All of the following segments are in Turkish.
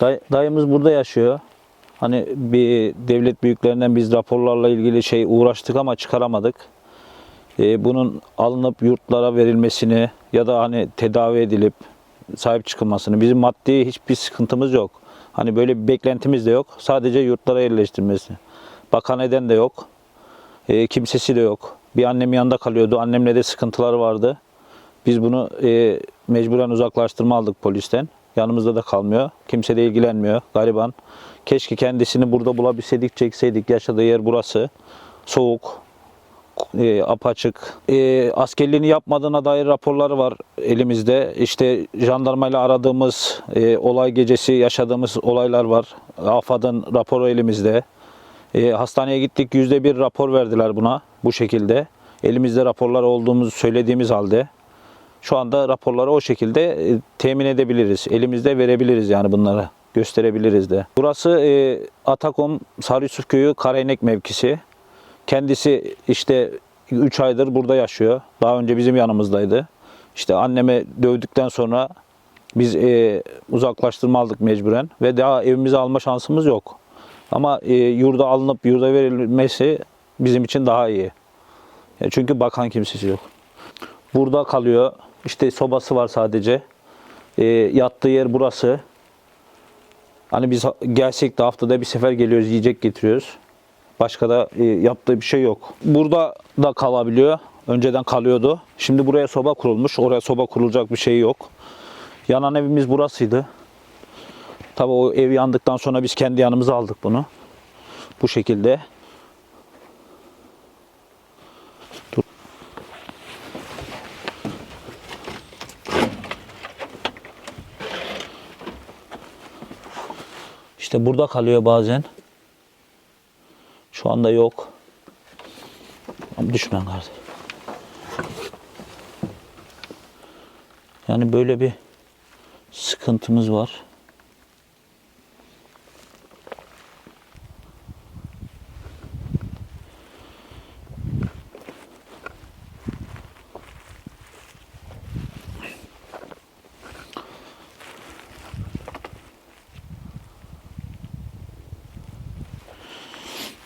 Day- dayımız burada yaşıyor. Hani bir devlet büyüklerinden biz raporlarla ilgili şey uğraştık ama çıkaramadık. Ee, bunun alınıp yurtlara verilmesini ya da hani tedavi edilip sahip çıkılmasını. Bizim maddi hiçbir sıkıntımız yok. Hani böyle bir beklentimiz de yok. Sadece yurtlara yerleştirmesi. Bakan eden de yok. Ee, kimsesi de yok. Bir annem yanında kalıyordu. Annemle de sıkıntıları vardı. Biz bunu e, mecburen uzaklaştırma aldık polisten. Yanımızda da kalmıyor. Kimse de ilgilenmiyor. Gariban. Keşke kendisini burada bulabilseydik, çekseydik. Yaşadığı yer burası. Soğuk, e, apaçık. E, askerliğini yapmadığına dair raporları var elimizde. İşte jandarmayla aradığımız e, olay gecesi yaşadığımız olaylar var. AFAD'ın raporu elimizde. E, hastaneye gittik yüzde bir rapor verdiler buna bu şekilde. Elimizde raporlar olduğumuzu söylediğimiz halde şu anda raporları o şekilde e, temin edebiliriz. Elimizde verebiliriz yani bunları. Gösterebiliriz de. Burası e, Atakom Sarı Yusuf Köyü Karaynek mevkisi. Kendisi işte 3 aydır burada yaşıyor. Daha önce bizim yanımızdaydı. İşte anneme dövdükten sonra biz e, uzaklaştırma aldık mecburen ve daha evimize alma şansımız yok. Ama e, yurda alınıp yurda verilmesi bizim için daha iyi. Ya çünkü bakan kimsesi yok. Burada kalıyor. İşte sobası var sadece. E, yattığı yer burası. Hani biz gelsek de haftada bir sefer geliyoruz, yiyecek getiriyoruz. Başka da e, yaptığı bir şey yok. Burada da kalabiliyor. Önceden kalıyordu. Şimdi buraya soba kurulmuş. Oraya soba kurulacak bir şey yok. Yanan evimiz burasıydı. Tabii o ev yandıktan sonra biz kendi yanımıza aldık bunu. Bu şekilde. İşte burada kalıyor bazen. Şu anda yok. Ama düşman kardeş. Yani böyle bir sıkıntımız var.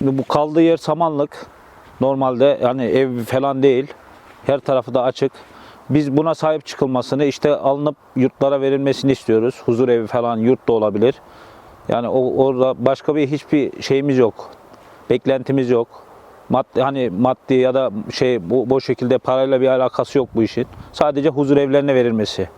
Bu kaldığı yer samanlık. Normalde yani ev falan değil. Her tarafı da açık. Biz buna sahip çıkılmasını işte alınıp yurtlara verilmesini istiyoruz. Huzur evi falan yurt da olabilir. Yani o, orada başka bir hiçbir şeyimiz yok. Beklentimiz yok. Maddi, hani maddi ya da şey bu, bu şekilde parayla bir alakası yok bu işin. Sadece huzur evlerine verilmesi.